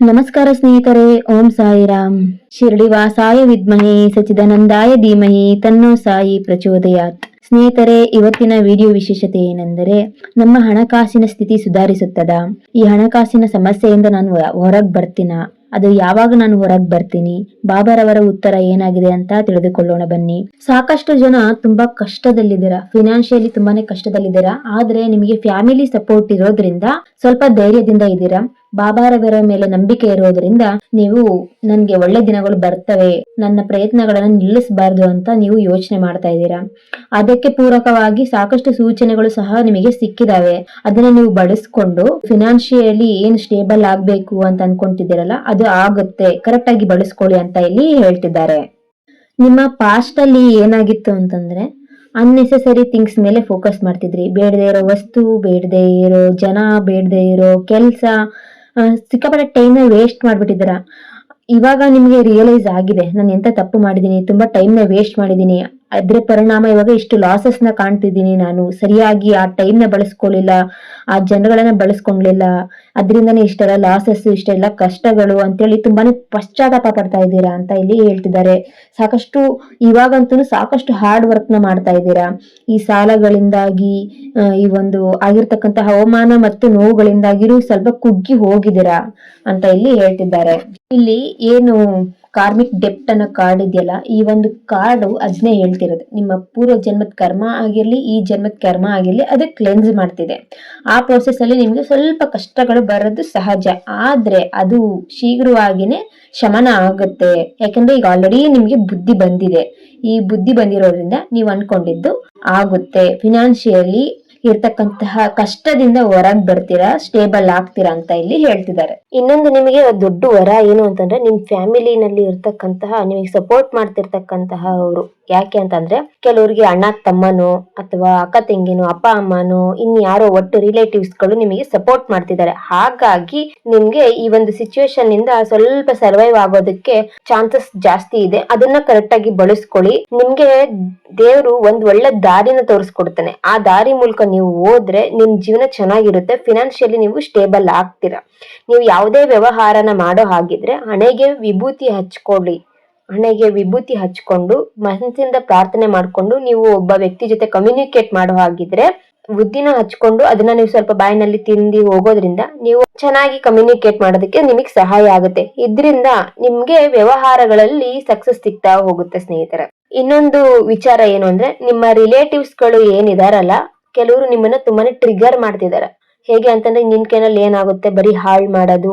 ನಮಸ್ಕಾರ ಸ್ನೇಹಿತರೆ, ಓಂ ಸಾಯಿರಾಮ್. ಶಿರಡಿ ವಾಸಾಯ ವಿದ್ಮಹಿ ಸಚಿದಾನಂದಾಯ ಧೀಮಹಿ, ತನ್ನೋ ಸಾಯಿ ಪ್ರಚೋದಯಾತ್. ಸ್ನೇಹಿತರೆ, ಇವತ್ತಿನ ವಿಡಿಯೋ ವಿಶೇಷತೆ ಏನೆಂದರೆ, ನಮ್ಮ ಹಣಕಾಸಿನ ಸ್ಥಿತಿ ಸುಧಾರಿಸುತ್ತದಾ. ಈ ಹಣಕಾಸಿನ ಸಮಸ್ಯೆಯಿಂದ ನಾನು ಹೊರಗೆ ಬರ್ತೀನ? ಅದು ಯಾವಾಗ ನಾನು ಹೊರಗೆ ಬರ್ತೀನಿ? ಬಾಬಾರವರ ಉತ್ತರ ಏನಾಗಿದೆ ಅಂತ ತಿಳಿದುಕೊಳ್ಳೋಣ ಬನ್ನಿ. ಸಾಕಷ್ಟು ಜನ ತುಂಬಾ ಕಷ್ಟದಲ್ಲಿದ್ದೀರಾ? ಫಿನಾನ್ಷಿಯಲಿ ತುಂಬಾನೇ ಕಷ್ಟದಲ್ಲಿದ್ದೀರಾ? ಆದ್ರೆ ನಿಮಗೆ ಫ್ಯಾಮಿಲಿ ಸಪೋರ್ಟ್ ಇರೋದ್ರಿಂದ ಸ್ವಲ್ಪ ಧೈರ್ಯದಿಂದ ಇದ್ದೀರಾ? ಬಾಬಾರವರ ಮೇಲೆ ನಂಬಿಕೆ ಇರೋದ್ರಿಂದ ನೀವು ನನ್ಗೆ ಒಳ್ಳೆ ದಿನಗಳು ಬರ್ತವೆ, ನನ್ನ ಪ್ರಯತ್ನಗಳನ್ನು ನಿಲ್ಲಿಸಬಾರ್ದು ಅಂತ ನೀವು ಯೋಚನೆ ಮಾಡ್ತಾ ಇದ್ದೀರಾ? ಅದಕ್ಕೆ ಪೂರಕವಾಗಿ ಸಾಕಷ್ಟು ಸೂಚನೆಗಳು ಸಹ ನಿಮಗೆ ಸಿಕ್ಕಿದಾವೆ. ಅದನ್ನ ನೀವು ಬಳಸ್ಕೊಂಡು ಫಿನಾನ್ಷಿಯಲಿ ಏನ್ ಸ್ಟೇಬಲ್ ಆಗ್ಬೇಕು ಅಂತ ಅನ್ಕೊಂತಿದ್ದೀರಲ್ಲ, ಅದು ಆಗುತ್ತೆ. ಕರೆಕ್ಟ್ ಆಗಿ ಬಳಸ್ಕೊಳ್ಳಿ ಅಂತ ಇಲ್ಲಿ ಹೇಳ್ತಿದ್ದಾರೆ. ನಿಮ್ಮ ಪಾಸ್ಟ್ ಅಲ್ಲಿ ಏನಾಗಿತ್ತು ಅಂತಂದ್ರೆ ಅನ್ನೆಸೆಸರಿ ಥಿಂಗ್ಸ್ ಮೇಲೆ ಫೋಕಸ್ ಮಾಡ್ತಿದ್ರಿ. ಬೇಡದೇ ಇರೋ ವಸ್ತು, ಬೇಡದೇ ಇರೋ ಜನ, ಬೇಡದೇ ಇರೋ ಕೆಲಸ ಸಿಕ್ಕಾಪಟ್ಟೆ ಟೈಮ್ನ ವೇಸ್ಟ್ ಮಾಡ್ಬಿಟ್ಟಿದ್ದೀರಾ? ಇವಾಗ ನಿಮಗೆ ರಿಯಲೈಸ್ ಆಗಿದೆ. ನಾನು ಎಂತ ತಪ್ಪು ಮಾಡಿದ್ದೀನಿ? ತುಂಬಾ ಟೈಮ್ನ ವೇಸ್ಟ್ ಮಾಡಿದ್ದೀನಿ. ಅದ್ರ ಪರಿಣಾಮ ಇವಾಗ ಇಷ್ಟು ಲಾಸಸ್ನ ಕಾಣ್ತಿದ್ದೀನಿ ನಾನು. ಸರಿಯಾಗಿ ಆ ಟೈಮ್ನ ಬಳಸ್ಕೊಳ್ಳಿಲ್ಲ ಆ ಜನಗಳನ್ನ ಬಳಸ್ಕೊಂಡ್ಲಿಲ್ಲ. ಅದರಿಂದನೇ ಇಷ್ಟೆಲ್ಲ ಲಾಸಸ್ ಇಷ್ಟೆಲ್ಲ ಕಷ್ಟಗಳು ಅಂತೇಳಿ ತುಂಬಾನೇ ಪಶ್ಚಾತ್ತಾಪ ಪಡ್ತಾ ಇದ್ದೀರಾ ಅಂತ ಇಲ್ಲಿ ಹೇಳ್ತಿದ್ದಾರೆ. ಸಾಕಷ್ಟು ಇವಾಗಂತೂ ಸಾಕಷ್ಟು ಹಾರ್ಡ್ ವರ್ಕ್ನ ಮಾಡ್ತಾ ಇದ್ದೀರಾ. ಈ ಸಾಲಗಳಿಂದಾಗಿ ಈ ಒಂದು ಆಗಿರ್ತಕ್ಕಂಥ ಹವಾಮಾನ ಮತ್ತು ನೋವುಗಳಿಂದಾಗಿರೂ ಸ್ವಲ್ಪ ಕುಗ್ಗಿ ಹೋಗಿದ್ದೀರಾ ಅಂತ ಇಲ್ಲಿ ಹೇಳ್ತಿದ್ದಾರೆ. ಇಲ್ಲಿ ಏನು ಕಾರ್ಮಿಕ್ ಡೆಪ್ಟ್ ಅನ್ನೋ ಕಾರ್ಡ್ ಇದೆಯಲ್ಲ, ಈ ಒಂದು ಕಾರ್ಡ್ ಅದನ್ನೇ ಹೇಳ್ತಿರೋದು. ನಿಮ್ಮ ಪೂರ್ವ ಜನ್ಮದ ಕರ್ಮ ಆಗಿರ್ಲಿ, ಈ ಜನ್ಮದ ಕರ್ಮ ಆಗಿರ್ಲಿ, ಅದು ಕ್ಲೆನ್ಸ್ ಮಾಡ್ತಿದೆ. ಆ ಪ್ರೋಸೆಸ್ ಅಲ್ಲಿ ನಿಮ್ಗೆ ಸ್ವಲ್ಪ ಕಷ್ಟಗಳು ಬರೋದು ಸಹಜ. ಆದ್ರೆ ಅದು ಶೀಘ್ರವಾಗಿನೇ ಶಮನ ಆಗುತ್ತೆ. ಯಾಕಂದ್ರೆ ಈಗ ಆಲ್ರೆಡಿ ನಿಮ್ಗೆ ಬುದ್ಧಿ ಬಂದಿದೆ. ಈ ಬುದ್ಧಿ ಬಂದಿರೋದ್ರಿಂದ ನೀವು ಅನ್ಕೊಂಡಿದ್ದು ಆಗುತ್ತೆ. ಫಿನಾನ್ಷಿಯಲಿ ಇರ್ತಕ್ಕಂತಹ ಕಷ್ಟದಿಂದ ಹೊರಗ್ ಬರ್ತೀರಾ ಸ್ಟೇಬಲ್ ಆಗ್ತೀರಾ ಅಂತ ಇಲ್ಲಿ ಹೇಳ್ತಿದ್ದಾರೆ. ಇನ್ನೊಂದು ನಿಮಗೆ ದೊಡ್ಡ ವರ ಏನು ಅಂತಂದ್ರೆ ನಿಮ್ ಫ್ಯಾಮಿಲಿನಲ್ಲಿ ಇರ್ತಕ್ಕಂತಹ, ನಿಮಗೆ ಸಪೋರ್ಟ್ ಮಾಡ್ತಿರ್ತಕ್ಕಂತಹ ಅವರು ಯಾಕೆ ಅಂತಂದ್ರೆ ಕೆಲವರಿಗೆ ಅಣ್ಣ, ತಮ್ಮನೋ ಅಥವಾ ಅಕ್ಕ, ತಂಗಿನೋ, ಅಪ್ಪ, ಅಮ್ಮನೋ ಇನ್ಯಾರೋ ಒಟ್ಟು ರಿಲೇಟಿವ್ಸ್ಗಳು ನಿಮಗೆ ಸಪೋರ್ಟ್ ಮಾಡ್ತಿದ್ದಾರೆ. ಹಾಗಾಗಿ ನಿಮ್ಗೆ ಈ ಒಂದು ಸಿಚುವೇಶನ್ನಿಂದ ಸ್ವಲ್ಪ ಸರ್ವೈವ್ ಆಗೋದಕ್ಕೆ ಚಾನ್ಸಸ್ ಜಾಸ್ತಿ ಇದೆ. ಅದನ್ನ ಕರೆಕ್ಟ್ ಆಗಿ ಬಳಸ್ಕೊಳ್ಳಿ. ನಿಮ್ಗೆ ದೇವರು ಒಂದ್ ಒಳ್ಳೆ ದಾರಿನ ತೋರಿಸ್ಕೊಡ್ತಾನೆ. ಆ ದಾರಿ ಮೂಲಕ ನೀವು ಹೋದ್ರೆ ನಿಮ್ ಜೀವನ ಚೆನ್ನಾಗಿರುತ್ತೆ. ಫಿನಾನ್ಷಿಯಲಿ ನೀವು ಸ್ಟೇಬಲ್ ಆಗ್ತೀರಾ. ನೀವು ಯಾವುದೇ ವ್ಯವಹಾರನ ಮಾಡೋ ಹಾಗಿದ್ರೆ ಹಣೆಗೆ ವಿಭೂತಿ ಹಚ್ಕೊಳ್ಳಿ. ಹಣೆಗೆ ವಿಭೂತಿ ಹಚ್ಕೊಂಡು ಮನಸ್ಸಿಂದ ಪ್ರಾರ್ಥನೆ ಮಾಡ್ಕೊಂಡು ನೀವು ಒಬ್ಬ ವ್ಯಕ್ತಿ ಜೊತೆ ಕಮ್ಯುನಿಕೇಟ್ ಮಾಡೋ ಹಾಗಿದ್ರೆ ಬುದ್ಧಿನ ಹಚ್ಕೊಂಡು ಅದನ್ನ ನೀವು ಸ್ವಲ್ಪ ಬಾಯಿನಲ್ಲಿ ತಿಂದಿ ಹೋಗೋದ್ರಿಂದ ನೀವು ಚೆನ್ನಾಗಿ ಕಮ್ಯುನಿಕೇಟ್ ಮಾಡೋದಕ್ಕೆ ನಿಮಗೆ ಸಹಾಯ ಆಗುತ್ತೆ. ಇದರಿಂದ ನಿಮ್ಗೆ ವ್ಯವಹಾರಗಳಲ್ಲಿ ಸಕ್ಸಸ್ ಸಿಗ್ತಾ ಹೋಗುತ್ತೆ ಸ್ನೇಹಿತರ. ಇನ್ನೊಂದು ವಿಚಾರ ಏನು ಅಂದ್ರೆ ನಿಮ್ಮ ರಿಲೇಟಿವ್ಸ್ಗಳು ಏನಿದಾರಲ್ಲ, ಕೆಲವರು ನಿಮ್ಮನ್ನ ತುಂಬಾನೇ ಟ್ರಿಗರ್ ಮಾಡ್ತಿದ್ದಾರೆ ಹೇಗೆ ಅಂತಂದ್ರೆ ನಿನ್ ಕೈನಲ್ಲಿ ಏನಾಗುತ್ತೆ? ಬರೀ ಹಾಳ್ ಮಾಡೋದು.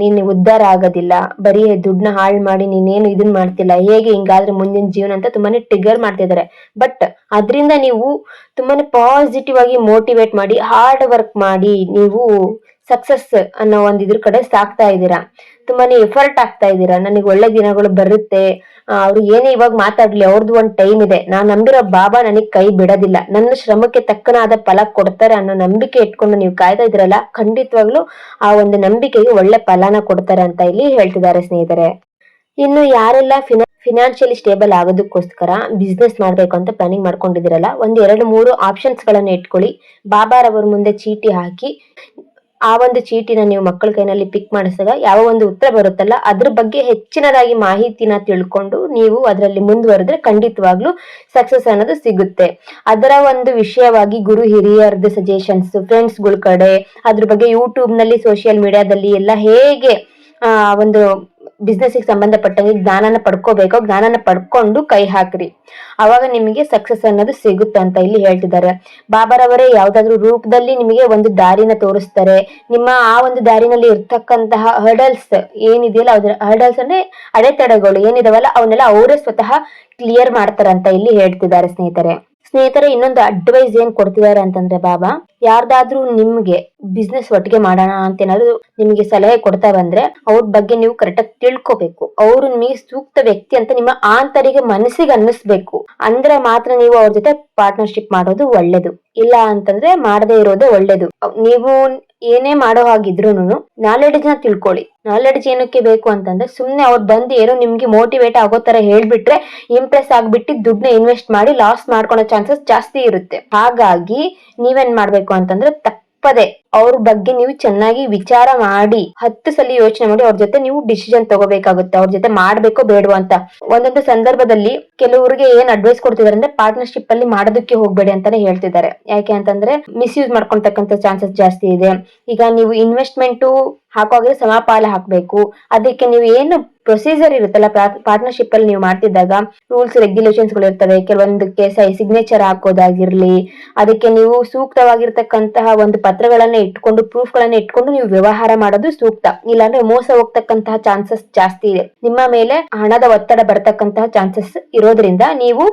ನೀನ್ ಉದ್ಧಾರ ಆಗೋದಿಲ್ಲ. ಬರೀ ದುಡ್ಡನ್ನ ಹಾಳ್ ಮಾಡಿ ನೀನೇನು ಇದನ್ ಮಾಡ್ತಿಲ್ಲ. ಹೇಗೆ ಹಿಂಗಾದ್ರೆ ಮುಂದಿನ ಜೀವನ ಅಂತ ತುಂಬಾನೇ ಟಿಗರ್ ಮಾಡ್ತಿದ್ದಾರೆ ಬಟ್ ಅದರಿಂದ ನೀವು ತುಂಬಾನೇ ಪಾಸಿಟಿವ್ ಆಗಿ ಮೋಟಿವೇಟ್ ಮಾಡಿ ಹಾರ್ಡ್ ವರ್ಕ್ ಮಾಡಿ ನೀವು ಸಕ್ಸಸ್ ಅನ್ನೋ ಒಂದ್ ಇದ್ರ ಕಡೆ ಸಾಕ್ತಾ ಇದ್ದೀರಾ. ತುಂಬಾನೇ ಎಫರ್ಟ್ ಆಗ್ತಾ ಇದ್ದೀರಾ? ನನಗೆ ಒಳ್ಳೆ ದಿನಗಳು ಬರುತ್ತೆ. ಅವ್ರು ಏನೇ ಇವಾಗ ಮಾತಾಡ್ಲಿ ಅವ್ರದ್ದು ಒಂದ್ ಟೈಮ್ ಇದೆ. ನಾನ್ ನಂಬಿರೋ ಬಾಬಾ ನನಗ್ ಕೈ ಬಿಡೋದಿಲ್ಲ. ನನ್ನ ಶ್ರಮಕ್ಕೆ ತಕ್ಕನಾದ ಫಲ ಕೊಡ್ತಾರೆ ಅನ್ನೋ ನಂಬಿಕೆ ಇಟ್ಕೊಂಡು ನೀವು ಕಾಯ್ತಾ ಇದ್ರಲ್ಲ ಖಂಡಿತವಾಗ್ಲೂ ಆ ಒಂದು ನಂಬಿಕೆಗೆ ಒಳ್ಳೆ ಫಲನ ಕೊಡ್ತಾರೆ ಅಂತ ಇಲ್ಲಿ ಹೇಳ್ತಿದ್ದಾರೆ ಸ್ನೇಹಿತರೆ. ಇನ್ನು ಯಾರೆಲ್ಲ ಫಿನಾ ಫಿನಾನ್ಷಿಯಲಿ ಸ್ಟೇಬಲ್ ಆಗೋದಕ್ಕೋಸ್ಕರ ಬಿಸ್ನೆಸ್ ಮಾಡ್ಬೇಕು ಅಂತ ಪ್ಲಾನಿಂಗ್ ಮಾಡ್ಕೊಂಡಿದ್ದೀರಲ್ಲ, ಒಂದ್ ಎರಡು ಮೂರು ಆಪ್ಷನ್ಸ್ ಗಳನ್ನ ಇಟ್ಕೊಳ್ಳಿ. ಬಾಬಾರವರ ಮುಂದೆ ಚೀಟಿ ಹಾಕಿ ಆ ಒಂದು ಚೀಟಿನ ನೀವು ಮಕ್ಕಳ ಕೈನಲ್ಲಿ ಪಿಕ್ ಮಾಡಿಸಿದಾಗ ಯಾವ ಒಂದು ಉತ್ತರ ಬರುತ್ತಲ್ಲ, ಅದ್ರ ಬಗ್ಗೆ ಹೆಚ್ಚಿನದಾಗಿ ಮಾಹಿತಿನ ತಿಳ್ಕೊಂಡು ನೀವು ಅದರಲ್ಲಿ ಮುಂದುವರೆದ್ರೆ ಖಂಡಿತವಾಗ್ಲೂ ಸಕ್ಸಸ್ ಅನ್ನೋದು ಸಿಗುತ್ತೆ. ಅದರ ಒಂದು ವಿಷಯವಾಗಿ ಗುರು ಹಿರಿಯರ್ದು ಸಜೆಷನ್ಸ್ ಫ್ರೆಂಡ್ಸ್ಗಳ ಕಡೆ, ಅದ್ರ ಬಗ್ಗೆ ಯೂಟ್ಯೂಬ್ನಲ್ಲಿ ಸೋಷಿಯಲ್ ಮೀಡಿಯಾದಲ್ಲಿ ಎಲ್ಲ ಹೇಗೆ ಒಂದು ಬಿಸ್ನೆಸ್ ಸಂಬಂಧಪಟ್ಟಂಗೆ ಜ್ಞಾನನ ಪಡ್ಕೋಬೇಕು ಜ್ಞಾನನ ಪಡ್ಕೊಂಡು ಕೈ ಹಾಕ್ರಿ. ಅವಾಗ ನಿಮಗೆ ಸಕ್ಸಸ್ ಅನ್ನೋದು ಸಿಗುತ್ತೆ ಅಂತ ಇಲ್ಲಿ ಹೇಳ್ತಿದ್ದಾರೆ. ಬಾಬಾರವರೇ, ಯಾವ್ದಾದ್ರು ರೂಪದಲ್ಲಿ ನಿಮಗೆ ಒಂದು ದಾರಿನ ತೋರಿಸ್ತಾರೆ. ನಿಮ್ಮ ಆ ಒಂದು ದಾರಿನಲ್ಲಿ ಇರ್ತಕ್ಕಂತಹ ಹರ್ಡಲ್ಸ್ ಏನಿದೆಯಲ್ಲ ಅದ್ರ ಹರ್ಡಲ್ಸ್ ಅಂದ್ರೆ ಅಡೆತಡೆಗಳು ಏನಿದಾವಲ್ಲ, ಅವನ್ನೆಲ್ಲ ಅವರೇ ಸ್ವತಃ ಕ್ಲಿಯರ್ ಮಾಡ್ತಾರಂತ ಇಲ್ಲಿ ಹೇಳ್ತಿದ್ದಾರೆ ಸ್ನೇಹಿತರೆ. ಸ್ನೇಹಿತರೆ, ಇನ್ನೊಂದು ಅಡ್ವೈಸ್ ಏನ್ ಕೊಡ್ತಿದ್ದಾರೆ ಅಂತಂದ್ರೆ ಬಾಬಾ, ಯಾರ್ದಾದ್ರೂ ನಿಮ್ಗೆ ಬಿಸ್ನೆಸ್ ಒಟ್ಟಿಗೆ ಮಾಡೋಣ ಅಂತ ಏನಾದ್ರು ನಿಮ್ಗೆ ಸಲಹೆ ಕೊಡ್ತಾ ಬಂದ್ರೆ, ಅವ್ರ ಬಗ್ಗೆ ನೀವು ಕರೆಕ್ಟ್ ಆಗಿ ತಿಳ್ಕೊಬೇಕು. ಅವ್ರು ನಿಮಗೆ ಸೂಕ್ತ ವ್ಯಕ್ತಿ ಅಂತ ನಿಮ್ಮ ಆಂತರಿಗೆ ಮನಸ್ಸಿಗೆ ಅನ್ನಿಸ್ಬೇಕು. ಅಂದ್ರೆ ಮಾತ್ರ ನೀವು ಅವ್ರ ಜೊತೆ ಪಾರ್ಟ್ನರ್ಶಿಪ್ ಮಾಡೋದು ಒಳ್ಳೇದು. ಇಲ್ಲ ಅಂತಂದ್ರೆ ಮಾಡದೇ ಇರೋದೇ ಒಳ್ಳೇದು. ನೀವು ಏನೇ ಮಾಡೋ ಹಾಗಿದ್ರೂನು ನಾಲೆಡ್ಜ್ನ ತಿಳ್ಕೊಳ್ಳಿ. ನಾಲೆಡ್ಜ್ ಏನಕ್ಕೆ ಬೇಕು ಅಂತಂದ್ರೆ ಸುಮ್ನೆ ಅವ್ರು ಬಂದು ಏನೋ ನಿಮ್ಗೆ ಮೋಟಿವೇಟ್ ಆಗೋ ತರ ಹೇಳ್ಬಿಟ್ರೆ ಇಂಪ್ರೆಸ್ ಆಗ್ಬಿಟ್ಟು ದುಡ್ಡನ್ನ ಇನ್ವೆಸ್ಟ್ ಮಾಡಿ ಲಾಸ್ ಮಾಡ್ಕೊಳೋ ಚಾನ್ಸಸ್ ಜಾಸ್ತಿ ಇರುತ್ತೆ. ಹಾಗಾಗಿ ನೀವೇನ್ ಮಾಡ್ಬೇಕು ಅಂತಂದ್ರೆ ತಪ್ಪದೆ ಅವ್ರ ಬಗ್ಗೆ ನೀವು ಚೆನ್ನಾಗಿ ವಿಚಾರ ಮಾಡಿ, ಹತ್ತು ಸಲ ಯೋಚನೆ ಮಾಡಿ ಅವ್ರ ಜೊತೆ ನೀವು ಡಿಸಿಷನ್ ತಗೋಬೇಕಾಗುತ್ತೆ, ಅವ್ರ ಜೊತೆ ಮಾಡ್ಬೇಕೋ ಬೇಡವೋ ಅಂತ. ಒಂದೊಂದು ಸಂದರ್ಭದಲ್ಲಿ ಕೆಲವರಿಗೆ ಏನ್ ಅಡ್ವೈಸ್ ಕೊಡ್ತಿದಾರೆ ಅಂದ್ರೆ ಪಾರ್ಟ್ನರ್ಶಿಪ್ ಅಲ್ಲಿ ಮಾಡೋದಕ್ಕೆ ಹೋಗ್ಬೇಡಿ ಅಂತಾನೆ ಹೇಳ್ತಿದ್ದಾರೆ ಯಾಕೆ ಅಂತಂದ್ರೆ ಮಿಸ್ಯೂಸ್ ಮಾಡ್ಕೊಂತಕ್ಕಂಥ ಚಾನ್ಸಸ್ ಜಾಸ್ತಿ ಇದೆ. ಈಗ ನೀವು ಇನ್ವೆಸ್ಟ್ಮೆಂಟ್ ಹಾಕುವಾಗಲೇ ಸಮಪಾಲ ಹಾಕ್ಬೇಕು. ಅದಕ್ಕೆ ನೀವು ಏನು ಪ್ರೊಸೀಜರ್ ಇರುತ್ತಲ್ಲ ಪಾರ್ಟ್ನರ್ಶಿಪ್ ಅಲ್ಲಿ ನೀವು ಮಾಡ್ತಿದ್ದಾಗ ರೂಲ್ಸ್ ರೆಗ್ಯುಲೇಷನ್ಸ್ಗಳು ಇರ್ತವೆ. ಕೆಲವೊಂದಕ್ಕೆ ಸಿಗ್ನೇಚರ್ ಹಾಕೋದಾಗಿರ್ಲಿ, ಅದಕ್ಕೆ ನೀವು ಸೂಕ್ತವಾಗಿರ್ತಕ್ಕಂತಹ ಒಂದು ಪತ್ರಗಳನ್ನ ಇಟ್ಕೊಂಡು ಪ್ರೂಫ್ ಗಳನ್ನ ಇಟ್ಕೊಂಡು ನೀವು ವ್ಯವಹಾರ ಮಾಡೋದು ಸೂಕ್ತ. ಇಲ್ಲಾಂದ್ರೆ ಮೋಸ ಹೋಗ್ತಕ್ಕಂತಹ ಚಾನ್ಸಸ್ ಜಾಸ್ತಿ ಇದೆ. ನಿಮ್ಮ ಮೇಲೆ ಹಣದ ಒತ್ತಡ ಬರ್ತಕ್ಕಂತಹ ಚಾನ್ಸಸ್ ಇರೋದ್ರಿಂದ ನೀವು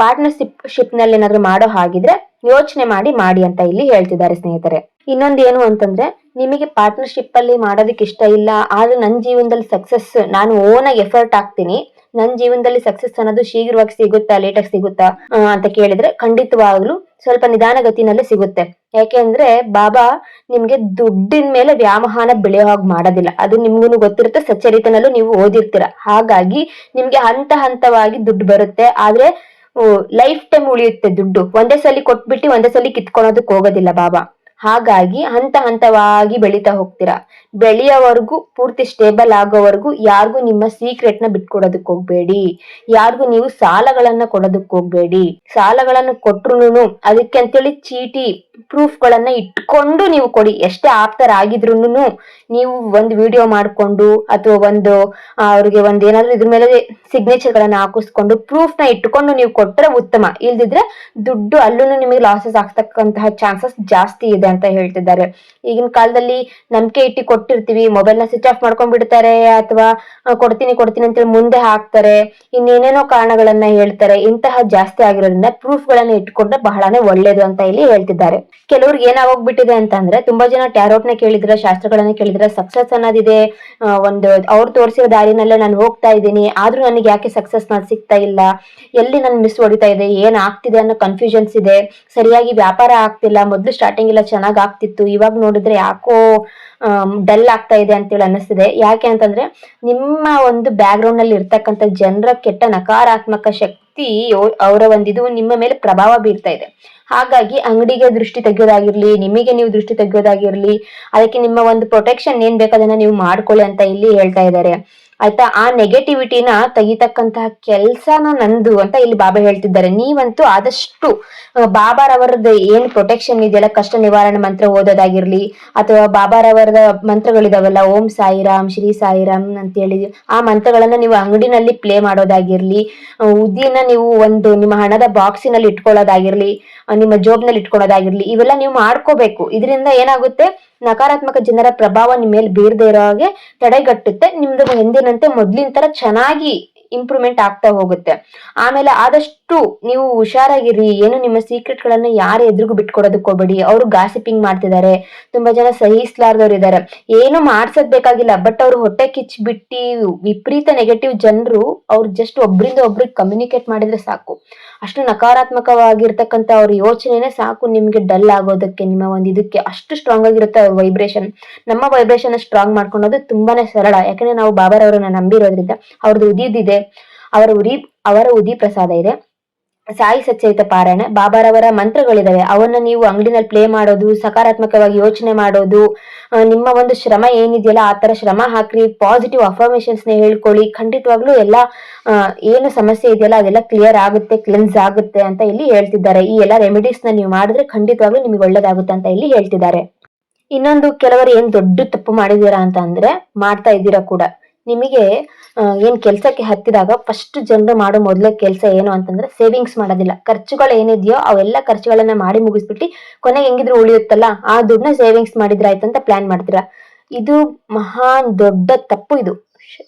ಪಾರ್ಟ್ನರ್ಶಿಪ್ ಶಿಪ್ನಲ್ಲಿ ಏನಾದ್ರು ಮಾಡೋ ಹಾಗಿದ್ರೆ ಯೋಚನೆ ಮಾಡಿ ಮಾಡಿ ಅಂತ ಇಲ್ಲಿ ಹೇಳ್ತಿದ್ದಾರೆ ಸ್ನೇಹಿತರೆ. ಇನ್ನೊಂದು ಏನು ಅಂತಂದ್ರೆ ನಿಮಗೆ ಪಾರ್ಟ್ನರ್ಶಿಪ್ ಅಲ್ಲಿ ಮಾಡೋದಕ್ಕೆ ಇಷ್ಟ ಇಲ್ಲ, ಆದ್ರೆ ನನ್ನ ಜೀವನದಲ್ಲಿ ಸಕ್ಸಸ್ ನಾನು ಓನ್ ಆಗಿ ಎಫರ್ಟ್ ಹಾಕ್ತೀನಿ. ನನ್ನ ಜೀವನದಲ್ಲಿ ಸಕ್ಸಸ್ ಅನ್ನೋದು ಶೀಘ್ರವಾಗಿ ಸಿಗುತ್ತಾ ಲೇಟಾಗಿ ಸಿಗುತ್ತಾ ಅಂತ ಕೇಳಿದ್ರೆ ಖಂಡಿತವಾಗ್ಲೂ ಸ್ವಲ್ಪ ನಿಧಾನಗತಿನಲ್ಲಿ ಸಿಗುತ್ತೆ. ಯಾಕೆಂದ್ರೆ ಬಾಬಾ ನಿಮ್ಗೆ ದುಡ್ಡಿನ ಮೇಲೆ ವ್ಯಾಮಹಾನ ಬೆಳೆಯೋ ಹಾಗೆ ಮಾಡೋದಿಲ್ಲ. ಅದು ನಿಮ್ಗೂ ಗೊತ್ತಿರುತ್ತೆ, ಸಚ್ಚರಿತನಲ್ಲೂ ನೀವು ಓದಿರ್ತೀರ. ಹಾಗಾಗಿ ನಿಮ್ಗೆ ಹಂತ ಹಂತವಾಗಿ ದುಡ್ಡು ಬರುತ್ತೆ. ಆದ್ರೆ ಲೈಫ್ ಟೈಮ್ ಉಳಿಯುತ್ತೆ ದುಡ್ಡು. ಒಂದೇ ಸಲ ಕೊಟ್ಬಿಟ್ಟು ಒಂದೇ ಸಲ ಕಿತ್ಕೊಳೋದಕ್ಕೆ ಹೋಗೋದಿಲ್ಲ ಬಾಬಾ. ಹಾಗಾಗಿ ಹಂತ ಹಂತವಾಗಿ ಬೆಳೀತಾ ಹೋಗ್ತೀರಾ. ಬೆಳೆಯೋವರೆಗೂ ಪೂರ್ತಿ ಸ್ಟೇಬಲ್ ಆಗೋವರೆಗೂ ಯಾರಿಗೂ ನಿಮ್ಮ ಸೀಕ್ರೆಟ್ನ ಬಿಟ್ಕೊಡೋದಕ್ಕೆ ಹೋಗ್ಬೇಡಿ. ಯಾರಿಗೂ ನೀವು ಸಾಲಗಳನ್ನ ಕೊಡೋದಕ್ಕೆ ಹೋಗ್ಬೇಡಿ. ಸಾಲಗಳನ್ನು ಕೊಟ್ರುನು ಅದಕ್ಕೆ ಅಂತೇಳಿ ಚೀಟಿ ಪ್ರೂಫ್ ಗಳನ್ನ ಇಟ್ಕೊಂಡು ನೀವು ಕೊಡಿ. ಎಷ್ಟೇ ಆಪ್ತರಾಗಿದ್ರು ನೀವು ಒಂದು ವಿಡಿಯೋ ಮಾಡ್ಕೊಂಡು ಅಥವಾ ಒಂದು ಅವ್ರಿಗೆ ಒಂದ್ ಏನಾದ್ರು ಇದ್ರ ಮೇಲೆ ಸಿಗ್ನೇಚರ್ ಗಳನ್ನ ಹಾಕಿಸ್ಕೊಂಡು ಪ್ರೂಫ್ನ ಇಟ್ಕೊಂಡು ನೀವು ಕೊಟ್ರೆ ಉತ್ತಮ. ಇಲ್ದಿದ್ರೆ ದುಡ್ಡು ಅಲ್ಲೂ ನಿಮಗೆ ಲಾಸಸ್ ಆಗ್ತಕ್ಕಂತಹ ಚಾನ್ಸಸ್ ಜಾಸ್ತಿ ಇದೆ. ಅಂತ ಹೇಳ್ತಿದ್ದಾರೆ. ಈಗಿನ ಕಾಲದಲ್ಲಿ ನಂಬಿಕೆ ಇಟ್ಟಿ ಕೊಟ್ಟಿರ್ತೀವಿ ಮೊಬೈಲ್ನ ಸ್ವಿಚ್ ಆಫ್ ಮಾಡ್ಕೊಂಡ್ಬಿಡ್ತಾರೆ ಅಥವಾ ಕೊಡ್ತೀನಿ ಕೊಡ್ತೀನಿ ಅಂತೇಳಿ ಮುಂದೆ ಹಾಕ್ತಾರೆ. ಇನ್ನೇನೇನೋ ಕಾರಣಗಳನ್ನ ಹೇಳ್ತಾರೆ. ಇಂತಹ ಜಾಸ್ತಿ ಆಗಿರೋದ್ರಿಂದ ಪ್ರೂಫ್ ಗಳನ್ನ ಇಟ್ಕೊಂಡ್ರೆ ಬಹಳನೇ ಒಳ್ಳೇದು ಅಂತ ಇಲ್ಲಿ ಹೇಳ್ತಿದ್ದಾರೆ. ಕೆಲವ್ರಿಗೆ ಏನಾಗೋಗ್ಬಿಟ್ಟಿದೆ ಅಂತಂದ್ರೆ ತುಂಬಾ ಜನ ಟ್ಯಾರೋಟ್ನ ಕೇಳಿದ್ರೆ, ಶಾಸ್ತ್ರಗಳನ್ನ ಕೇಳಿದ್ರೆ ಸಕ್ಸಸ್ ಅನ್ನೋದಿದೆ. ಒಂದು ಅವ್ರು ತೋರಿಸಿರೋ ದಾರಿನಲ್ಲೇ ನಾನು ಹೋಗ್ತಾ ಇದ್ದೀನಿ, ಆದ್ರೂ ನನಗೆ ಯಾಕೆ ಸಕ್ಸಸ್ ನಾನ್ ಸಿಗ್ತಾ ಇಲ್ಲ? ಎಲ್ಲಿ ನನ್ ಮಿಸ್ ಹೊಡಿತಾ ಇದೆ? ಏನ್ ಆಗ್ತಿದೆ ಅನ್ನೋ ಕನ್ಫ್ಯೂಷನ್ಸ್ ಇದೆ. ಸರಿಯಾಗಿ ವ್ಯಾಪಾರ ಆಗ್ತಿಲ್ಲ. ಮೊದ್ಲು ಸ್ಟಾರ್ಟಿಂಗ್ ಎಲ್ಲ ಚೆನ್ನಾಗ್ ಆಗ್ತಿತ್ತು ಇವಾಗ ನೋಡಿದ್ರೆ ಯಾಕೋ ಡಲ್ ಆಗ್ತಾ ಇದೆ ಅಂತೇಳಿ ಅನ್ನಿಸ್ತಿದೆ. ಯಾಕೆ ಅಂತಂದ್ರೆ, ನಿಮ್ಮ ಒಂದು ಬ್ಯಾಕ್ ಗ್ರೌಂಡ್ನಲ್ಲಿ ಇರ್ತಕ್ಕಂಥ ಜನರ ಕೆಟ್ಟ ನಕಾರಾತ್ಮಕ ಶಕ್ತಿ ಅವರ ಒಂದಿದು ನಿಮ್ಮ ಮೇಲೆ ಪ್ರಭಾವ ಬೀರ್ತಾ ಇದೆ. ಹಾಗಾಗಿ ಅಂಗಡಿಗೆ ದೃಷ್ಟಿ ತೆಗೆಯೋದಾಗಿರ್ಲಿ, ನಿಮಗೆ ನೀವು ದೃಷ್ಟಿ ತೆಗೆಯೋದಾಗಿರ್ಲಿ, ಅದಕ್ಕೆ ನಿಮ್ಮ ಒಂದು ಪ್ರೊಟೆಕ್ಷನ್ ಏನ್ ಬೇಕು ಅದನ್ನ ನೀವು ಮಾಡ್ಕೊಳ್ಳಿ ಅಂತ ಇಲ್ಲಿ ಹೇಳ್ತಾ ಇದ್ದಾರೆ. ಆಯ್ತಾ? ಆ ನೆಗೆಟಿವಿಟಿನ ತೆಗಿತಕ್ಕಂತಹ ಕೆಲ್ಸನ ನಂದು ಅಂತ ಇಲ್ಲಿ ಬಾಬಾ ಹೇಳ್ತಿದ್ದಾರೆ. ನೀವಂತೂ ಆದಷ್ಟು ಬಾಬಾರವರದ ಏನ್ ಪ್ರೊಟೆಕ್ಷನ್ ಇದೆಯಲ್ಲ, ಕಷ್ಟ ನಿವಾರಣೆ ಮಂತ್ರ ಓದೋದಾಗಿರ್ಲಿ, ಅಥವಾ ಬಾಬಾರವರದ ಮಂತ್ರಗಳಿದಾವಲ್ಲ, ಓಂ ಸಾಯಿರಾಮ್, ಶ್ರೀ ಸಾಯಿರಾಮ್ ಅಂತ ಹೇಳಿ ಆ ಮಂತ್ರಗಳನ್ನ ನೀವು ಅಂಗಡಿನಲ್ಲಿ ಪ್ಲೇ ಮಾಡೋದಾಗಿರ್ಲಿ ಉದ್ದಿನ ನೀವು ಒಂದು ನಿಮ್ಮ ಹಣದ ಬಾಕ್ಸಿನಲ್ಲಿ ಇಟ್ಕೊಳ್ಳೋದಾಗಿರ್ಲಿ ನಿಮ್ಮ ಜೋಬ್ನಲ್ಲಿ ಇಟ್ಕೊಳ್ಳೋದಾಗಿರ್ಲಿ, ಇವೆಲ್ಲ ನೀವು ಮಾಡ್ಕೋಬೇಕು. ಇದರಿಂದ ಏನಾಗುತ್ತೆ? ನಕಾರಾತ್ಮಕ ಜನರ ಪ್ರಭಾವ ನಿಮ್ಮ ಮೇಲೆ ಬೀರದೇ ಇರೋ ಹಾಗೆ ತಡೆಗಟ್ಟುತ್ತೆ. ನಿಮ್ದು ಎಂದಿನಂತೆ ಮೊದ್ಲಿನ ತರ ಚೆನ್ನಾಗಿ ಇಂಪ್ರೂವ್ಮೆಂಟ್ ಆಗ್ತಾ ಹೋಗುತ್ತೆ. ಆಮೇಲೆ ಆದಷ್ಟು ನೀವು ಹುಷಾರಾಗಿರಿ ಏನು ನಿಮ್ಮ ಸೀಕ್ರೆಟ್ ಗಳನ್ನ ಯಾರ ಎದುರಿಗೂ ಬಿಟ್ಕೊಡೋದಕ್ಕೆ ಹೋಗ್ಬೇಡಿ. ಅವರು ಗಾಸಿಪಿಂಗ್ ಮಾಡ್ತಿದ್ದಾರೆ ತುಂಬಾ ಜನ ಸಹಿಸ್ಲಾರ್ದವ್ರು ಇದ್ದಾರೆ ಏನು ಮಾಡ್ಸೋದ್ ಬೇಕಾಗಿಲ್ಲ. ಬಟ್ ಅವ್ರು ಹೊಟ್ಟೆ ಕಿಚ್ಬಿಟ್ಟಿ ವಿಪರೀತ ನೆಗೆಟಿವ್ ಜನರು ಅವ್ರು ಜಸ್ಟ್ ಒಬ್ರಿಂದ ಒಬ್ರಿಗೆ ಕಮ್ಯುನಿಕೇಟ್ ಮಾಡಿದ್ರೆ ಸಾಕು. ಅಷ್ಟು ನಕಾರಾತ್ಮಕವಾಗಿರ್ತಕ್ಕಂಥ ಅವ್ರ ಯೋಚನೆನೇ ಸಾಕು. ನಿಮ್ಗೆ ಡಲ್ ಆಗೋದಕ್ಕೆ, ನಿಮ್ಮ ಒಂದು ಇದಕ್ಕೆ ಅಷ್ಟು ಸ್ಟ್ರಾಂಗ್ ಆಗಿರುತ್ತೆ ಅವ್ರ ವೈಬ್ರೇಷನ್ ನಮ್ಮ ವೈಬ್ರೇಷನ್ ಸ್ಟ್ರಾಂಗ್ ಮಾಡ್ಕೊಳೋದು ತುಂಬಾನೇ ಸರಳ. ಯಾಕಂದ್ರೆ ನಾವು ಬಾಬಾರವರನ್ನ ನಂಬಿರೋದ್ರಿಂದ ಅವ್ರದ್ದು ಉದಿದಿದೆ ಅವರ ಉರಿ, ಅವರ ಉದಿ ಪ್ರಸಾದ ಇದೆ. ಸಾಯಿ ಸಚ್ಚೈತ ಪಾರಾಯಣ ಬಾಬಾರವರ ಮಂತ್ರಗಳಿದಾವೆ. ಅವನ್ನ ನೀವು ಅಂಗಡಿನಲ್ಲಿ ಪ್ಲೇ ಮಾಡೋದು, ಸಕಾರಾತ್ಮಕವಾಗಿ ಯೋಚನೆ ಮಾಡೋದು ನಿಮ್ಮ ಒಂದು ಶ್ರಮ ಏನಿದೆಯಲ್ಲ, ಆ ತರ ಶ್ರಮ ಹಾಕ್ರಿ. ಪಾಸಿಟಿವ್ ಅಫರ್ಮೇಶನ್ಸ್ನ ಹೇಳ್ಕೊಳ್ಳಿ. ಖಂಡಿತವಾಗ್ಲೂ ಎಲ್ಲ ಏನು ಸಮಸ್ಯೆ ಇದೆಯಲ್ಲ, ಅದೆಲ್ಲ ಕ್ಲಿಯರ್ ಆಗುತ್ತೆ ಕ್ಲೆನ್ಸ್ ಆಗುತ್ತೆ ಅಂತ ಇಲ್ಲಿ ಹೇಳ್ತಿದ್ದಾರೆ. ಈ ಎಲ್ಲ ರೆಮಿಡೀಸ್ನ ನೀವು ಮಾಡಿದ್ರೆ ಖಂಡಿತವಾಗ್ಲೂ ನಿಮಗೆ ಒಳ್ಳೇದಾಗುತ್ತೆ ಅಂತ ಇಲ್ಲಿ ಹೇಳ್ತಿದ್ದಾರೆ. ಇನ್ನೊಂದು, ಕೆಲವರು ಏನ್ ದೊಡ್ಡ ತಪ್ಪು ಮಾಡಿದೀರಾ ಅಂತ ಅಂದ್ರೆ, ಮಾಡ್ತಾ ಇದ್ದೀರಾ ಕೂಡ. ನಿಮಗೆ ಏನ್ ಕೆಲ್ಸಕ್ಕೆ ಹತ್ತಿದಾಗ ಫಸ್ಟ್ ಜನರು ಮಾಡೋ ಮೊದಲ ಕೆಲಸ ಏನು ಅಂತಂದ್ರೆ ಸೇವಿಂಗ್ಸ್ ಮಾಡೋದಿಲ್ಲ. ಖರ್ಚುಗಳು ಏನಿದೆಯೋ ಅವೆಲ್ಲ ಖರ್ಚುಗಳನ್ನ ಮಾಡಿ ಮುಗಿಸ್ಬಿಟ್ಟು ಕೊನೆಗೆ ಹೆಂಗಿದ್ರು ಉಳಿಯುತ್ತಲ್ಲ, ಆ ದುಡ್ಡನ್ನ ಸೇವಿಂಗ್ಸ್ ಮಾಡಿದ್ರೆ ಆಯ್ತು ಅಂತ ಪ್ಲಾನ್ ಮಾಡ್ತೀರಾ? ಇದು ಮಹಾನ್ ದೊಡ್ಡ ತಪ್ಪು ಇದು.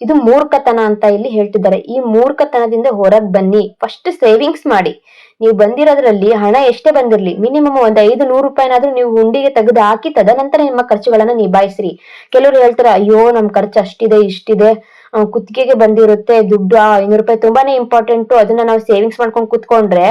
ಇದು ಮೂರ್ಖತನ ಅಂತ ಇಲ್ಲಿ ಹೇಳ್ತಿದ್ದಾರೆ. ಈ ಮೂರ್ಖತನದಿಂದ ಹೊರಗ್ ಬನ್ನಿ. ಫಸ್ಟ್ ಸೇವಿಂಗ್ಸ್ ಮಾಡಿ. ನೀವು ಬಂದಿರೋದ್ರಲ್ಲಿ ಹಣ ಎಷ್ಟೇ ಬಂದಿರಲಿ ಮಿನಿಮಮ್ ಒಂದ್ ಐದು ನೂರು ರೂಪಾಯಿನಾದ್ರೂ ನೀವು ಹುಂಡಿಗೆ ತೆಗೆದು ಹಾಕಿ ತದನಂತರ ನಿಮ್ಮ ಖರ್ಚುಗಳನ್ನ ನಿಭಾಯಿಸ್ರಿ. ಕೆಲವರು ಹೇಳ್ತಾರೆ, ಅಯ್ಯೋ, ನಮ್ ಖರ್ಚು ಅಷ್ಟಿದೆ, ಇಷ್ಟಿದೆ. ಕುತ್ತಿಗೆಗೆ ಬಂದಿರುತ್ತೆ, ದುಡ್ಡು ಐನೂರು ರೂಪಾಯಿ ತುಂಬಾನೇ ಇಂಪಾರ್ಟೆಂಟ್ ಅದನ್ನ ನಾವು ಸೇವಿಂಗ್ಸ್ ಮಾಡ್ಕೊಂಡು ಕುತ್ಕೊಂಡ್ರೆ,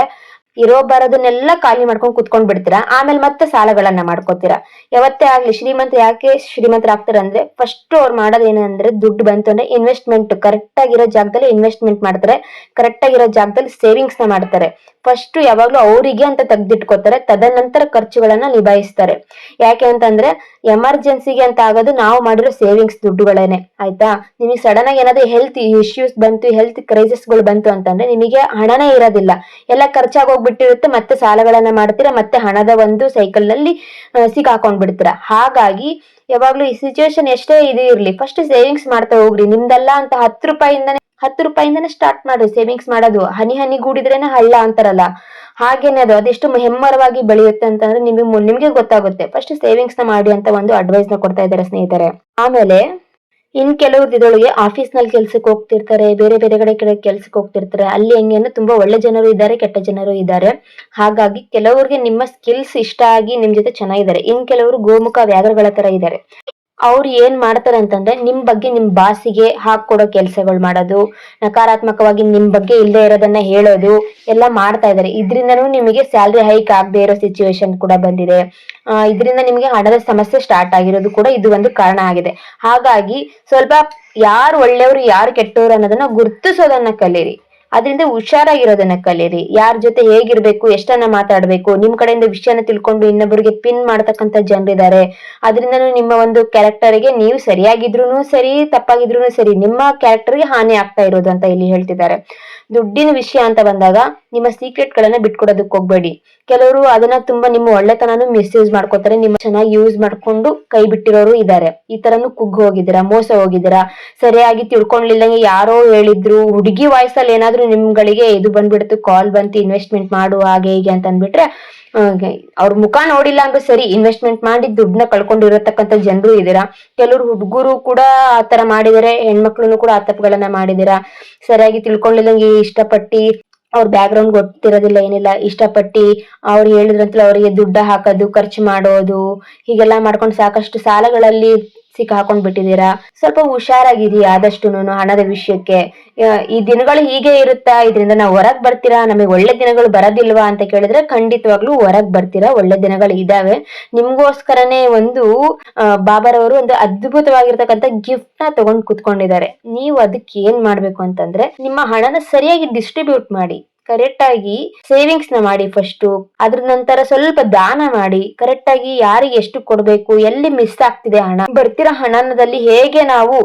ಇರೋ ಬರೋದನ್ನೆಲ್ಲ ಖಾಲಿ ಮಾಡ್ಕೊಂಡು ಕುತ್ಕೊಂಡ್ ಬಿಡ್ತೀರಾ? ಆಮೇಲೆ ಮತ್ತೆ ಸಾಲಗಳನ್ನ ಮಾಡ್ಕೋತೀರಾ? ಯಾವತ್ತೇ ಆಗ್ಲಿ, ಶ್ರೀಮಂತ ಯಾಕೆ ಶ್ರೀಮಂತರಾಗ್ತಾರೆ ಅಂದ್ರೆ ಫಸ್ಟ್ ಅವ್ರು ಮಾಡೋದು ಏನಂದ್ರೆ ದುಡ್ಡು ಬಂತು ಅಂದ್ರೆ ಇನ್ವೆಸ್ಟ್ಮೆಂಟ್ ಕರೆಕ್ಟ್ ಆಗಿರೋ ಜಾಗದಲ್ಲಿ ಇನ್ವೆಸ್ಟ್ಮೆಂಟ್ ಮಾಡ್ತಾರೆ. ಕರೆಕ್ಟ್ ಆಗಿರೋ ಜಾಗದಲ್ಲಿ ಸೇವಿಂಗ್ಸ್ನ ಮಾಡ್ತಾರೆ. ಫಸ್ಟ್ ಯಾವಾಗ್ಲೂ ಅವರಿಗೆ ಅಂತ ತೆಗ್ದಿಟ್ಕೋತಾರೆ. ತದನಂತರ ಖರ್ಚುಗಳನ್ನ ನಿಭಾಯಿಸ್ತಾರೆ. ಯಾಕೆ ಅಂತಂದ್ರೆ, ಎಮರ್ಜೆನ್ಸಿಗೆ ಅಂತ ಆಗೋದು ನಾವು ಮಾಡಿರೋ ಸೇವಿಂಗ್ಸ್ ದುಡ್ಡುಗಳೇನೆ. ಆಯ್ತಾ? ನಿಮಗೆ ಸಡನ್ ಆಗಿ ಏನಾದ್ರು ಹೆಲ್ತ್ ಇಶ್ಯೂಸ್ ಬಂತು ಹೆಲ್ತ್ಗಳು ಬಂತು ಅಂತಂದ್ರೆ ನಿಮಗೆ ಹಣನೇ ಇರೋದಿಲ್ಲ. ಎಲ್ಲ ಖರ್ಚಾಗೋಗ್ಬಿಟ್ಟಿರುತ್ತೆ, ಮತ್ತೆ ಸಾಲಗಳನ್ನ ಮಾಡ್ತೀರಾ, ಮತ್ತೆ ಹಣದ ಒಂದು ಸೈಕಲ್ನಲ್ಲಿ ಸಿಕ್ಕಾಕೊಂಡ್ಬಿಡ್ತೀರಾ ಸಿಕ್ಕಾಕೊಂಡ್ ಬಿಡ್ತೀರಾ ಹಾಗಾಗಿ, ಯಾವಾಗ್ಲೂ ಈ ಸಿಚುವೇಶನ್ ಎಷ್ಟೇ ಇದು ಇರ್ಲಿ ಫಸ್ಟ್ ಸೇವಿಂಗ್ಸ್ ಮಾಡ್ತಾ ಹೋಗ್ರಿ. ನಿಮ್ದಲ್ಲ ಅಂತ ಹತ್ತು ರೂಪಾಯಿಂದನೇ ಹತ್ತು ರೂಪಾಯಿಂದನೇ ಸ್ಟಾರ್ಟ್ ಮಾಡಿ ಸೇವಿಂಗ್ಸ್ ಮಾಡೋದು. ಹನಿ ಹನಿ ಗೂಡಿದ್ರೇನೆ ಹಳ್ಳ ಅಂತಾರಲ್ಲ. ಹಾಗೇನೆ ಅದು, ಅದೆಷ್ಟು ಹೆಮ್ಮರವಾಗಿ ಬೆಳೆಯುತ್ತೆ ಅಂತಂದ್ರೆ ನಿಮಗೆ ನಿಮ್ಗೆ ಗೊತ್ತಾಗುತ್ತೆ. ಫಸ್ಟ್ ಸೇವಿಂಗ್ಸ್ನ ಮಾಡಿ ಅಂತ ಒಂದು ಅಡ್ವೈಸ್ನ ಕೊಡ್ತಾ ಇದ್ದಾರೆ ಸ್ನೇಹಿತರೆ. ಆಮೇಲೆ, ಇನ್ ಕೆಲವ್ರು ಇದ್ರೊಳಗೆ ಆಫೀಸ್ನಲ್ಲಿ ಕೆಲ್ಸಕ್ಕೆ ಹೋಗ್ತಿರ್ತಾರೆ, ಬೇರೆ ಬೇರೆ ಕಡೆ ಕಡೆ ಕೆಲ್ಸಕ್ಕೆ ಹೋಗ್ತಿರ್ತಾರೆ. ಅಲ್ಲಿ ಹೆಂಗೆ ಅಂದ್ರೆ ತುಂಬಾ ಒಳ್ಳೆ ಜನರು ಇದ್ದಾರೆ, ಕೆಟ್ಟ ಜನರು ಇದ್ದಾರೆ. ಹಾಗಾಗಿ ಕೆಲವ್ರಿಗೆ ನಿಮ್ಮ ಸ್ಕಿಲ್ಸ್ ಇಷ್ಟ ಆಗಿ ನಿಮ್ ಜೊತೆ ಚೆನ್ನಾಗಿದ್ದಾರೆ. ಇನ್ ಕೆಲವರು ಗೋಮುಖ ವ್ಯಾಘ್ರಗಳ ತರ ಇದ್ದಾರೆ. ಅವ್ರು ಏನ್ ಮಾಡ್ತಾರೆ ಅಂತಂದ್ರೆ ನಿಮ್ ಬಗ್ಗೆ ನಿಮ್ ಬಾಸಿಗೆ ಹಾಕೊಡೋ ಕೆಲ್ಸಗಳು ಮಾಡೋದು, ನಕಾರಾತ್ಮಕವಾಗಿ ನಿಮ್ ಬಗ್ಗೆ ಇಲ್ಲದೆ ಇರೋದನ್ನ ಹೇಳೋದು ಎಲ್ಲ ಮಾಡ್ತಾ ಇದಾರೆ. ಇದ್ರಿಂದನು ನಿಮಗೆ ಸ್ಯಾಲ್ರಿ ಹೈಕ್ ಆಗದೆ ಇರೋ ಸಿಚುವೇಶನ್ ಕೂಡ ಬಂದಿದೆ. ಇದರಿಂದ ನಿಮಗೆ ಹಣದ ಸಮಸ್ಯೆ ಸ್ಟಾರ್ಟ್ ಆಗಿರೋದು ಕೂಡ ಇದು ಒಂದು ಕಾರಣ ಆಗಿದೆ. ಹಾಗಾಗಿ ಸ್ವಲ್ಪ ಯಾರು ಒಳ್ಳೆಯವರು ಯಾರು ಕೆಟ್ಟವರು ಅನ್ನೋದನ್ನ ಗುರ್ತಿಸೋದನ್ನ ಕಲೀರಿ. ಅದರಿಂದ ಹುಷಾರಾಗಿರೋದನ್ನ ಕಲಿಯಿರಿ ಯಾರ ಜೊತೆ ಹೇಗಿರ್ಬೇಕು, ಎಷ್ಟನ್ನ ಮಾತಾಡ್ಬೇಕು, ನಿಮ್ ಕಡೆಯಿಂದ ವಿಷಯನ ತಿಳ್ಕೊಂಡು ಇನ್ನೊಬ್ಬರಿಗೆ ಪಿನ್ ಮಾಡ್ತಕ್ಕಂತ ಜನರಿದ್ದಾರೆ ಅದರಿಂದ ನಿಮ್ಮ ಒಂದು ಕ್ಯಾರೆಕ್ಟರ್ಗೆ ನೀವು ಸರಿಯಾಗಿದ್ರು ಸರಿ ತಪ್ಪಾಗಿದ್ರು ಸರಿ, ನಿಮ್ಮ ಕ್ಯಾರೆಕ್ಟರ್ಗೆ ಹಾನಿ ಆಗ್ತಾ ಇರೋದು ಅಂತ ಇಲ್ಲಿ ಹೇಳ್ತಿದ್ದಾರೆ. ದುಡ್ಡಿನ ವಿಷಯ ಅಂತ ಬಂದಾಗ ನಿಮ್ಮ ಸೀಕ್ರೆಟ್ ಗಳನ್ನ ಬಿಟ್ಕೊಡೋದಕ್ಕೆ ಹೋಗ್ಬೇಡಿ. ಕೆಲವರು ಅದನ್ನ ತುಂಬಾ ನಿಮ್ಮ ಒಳ್ಳೆತನನು ಮಿಸ್ಯೂಸ್ ಮಾಡ್ಕೋತಾರೆ, ನಿಮ್ಮ ಚೆನ್ನಾಗಿ ಯೂಸ್ ಮಾಡ್ಕೊಂಡು ಕೈ ಬಿಟ್ಟಿರೋರು ಇದ್ದಾರೆ ಈ ತರನು ಕುಗ್ಗು ಹೋಗಿದ್ದೀರಾ, ಮೋಸ ಹೋಗಿದ್ದೀರಾ? ಸರಿಯಾಗಿ ತಿಳ್ಕೊಂಡಿಲ್ಲಂಗೆ ಯಾರೋ ಹೇಳಿದ್ರು, ಹುಡುಗಿ ವಾಯ್ಸಲ್ಲಿ ಏನಾದ್ರೂ ನಿಮ್ಗಳಿಗೆ ಇದು ಬಂದ್ಬಿಡ್ತು ಕಾಲ್ ಬಂತು ಇನ್ವೆಸ್ಟ್ಮೆಂಟ್ ಮಾಡು, ಹಾಗೆ ಹೀಗೆ ಅಂತ ಅಂದ್ಬಿಟ್ರೆ ಅವ್ರ ಮುಖ ನೋಡಿಲ್ಲ ಅಂದ್ರೆ ಸರಿ ಇನ್ವೆಸ್ಟ್ಮೆಂಟ್ ಮಾಡಿ ದುಡ್ಡನ್ನ ಕಳ್ಕೊಂಡಿರತಕ್ಕಂತ ಜನರು ಇದ್ದೀರಾ? ಕೆಲವರು ಹುಡುಗರು ಕೂಡ ಆತರ ಮಾಡಿದಾರೆ ಹೆಣ್ಮಕ್ಳು ಕೂಡ ಆ ತಪ್ಪುಗಳನ್ನ ಮಾಡಿದಿರಾ? ಸರಿಯಾಗಿ ತಿಳ್ಕೊಂಡಿಲ್ಲಂಗೆ ಇಷ್ಟಪಟ್ಟಿ ಅವ್ರ ಬ್ಯಾಕ್ ಗ್ರೌಂಡ್ ಗೊತ್ತಿರೋದಿಲ್ಲ, ಏನಿಲ್ಲ. ಇಷ್ಟಪಟ್ಟಿ ಅವ್ರು ಹೇಳಿದ್ರಂತಲೇ ಅವರಿಗೆ ದುಡ್ಡ ಹಾಕೋದು, ಖರ್ಚು ಮಾಡೋದು, ಹೀಗೆಲ್ಲ ಮಾಡ್ಕೊಂಡು ಸಾಕಷ್ಟು ಸಾಲಗಳಲ್ಲಿ ಸಿಕ್ಕಾಕೊಂಡ್ ಬಿಟ್ಟಿದ್ದೀರಾ ಸ್ವಲ್ಪ ಹುಷಾರಾಗಿರಿ, ಆದಷ್ಟುನು ಹಣದ ವಿಷಯಕ್ಕೆ. ಈ ದಿನಗಳು ಹೀಗೆ ಇರುತ್ತಾ? ಇದರಿಂದ ನಾವು ಹೊರಗ್ ಬರ್ತೀರಾ? ನಮಗೆ ಒಳ್ಳೆ ದಿನಗಳು ಬರೋದಿಲ್ವಾ ಅಂತ ಕೇಳಿದ್ರೆ ಖಂಡಿತವಾಗ್ಲೂ ಹೊರಗ್ ಬರ್ತೀರಾ? ಒಳ್ಳೆ ದಿನಗಳು ಇದಾವೆ. ನಿಮ್ಗೋಸ್ಕರನೇ ಒಂದು ಬಾಬರ್ ಬಾಬಾರವರು ಒಂದು ಅದ್ಭುತವಾಗಿರ್ತಕ್ಕಂಥ ಗಿಫ್ಟ್ನ ತಗೊಂಡ್ ಕುತ್ಕೊಂಡಿದ್ದಾರೆ. ನೀವು ಅದಕ್ಕೆ ಏನ್ ಮಾಡ್ಬೇಕು ಅಂತಂದ್ರೆ, ನಿಮ್ಮ ಹಣನ ಸರಿಯಾಗಿ ಡಿಸ್ಟ್ರಿಬ್ಯೂಟ್ ಮಾಡಿ. ಕರೆಕ್ಟ್ ಆಗಿ ಸೇವಿಂಗ್ಸ್ನ ಮಾಡಿ ಫಸ್ಟ್ ಅದ್ರ ನಂತರ ಸ್ವಲ್ಪ ದಾನ ಮಾಡಿ ಕರೆಕ್ಟ್ ಆಗಿ ಯಾರಿಗೆ ಎಷ್ಟು ಕೊಡಬೇಕು, ಎಲ್ಲಿ ಮಿಸ್ ಆಗ್ತಿದೆ ಹಣ, ಬರ್ತಿರೋ ಹಣದಲ್ಲಿ ಹೇಗೆ ನಾವು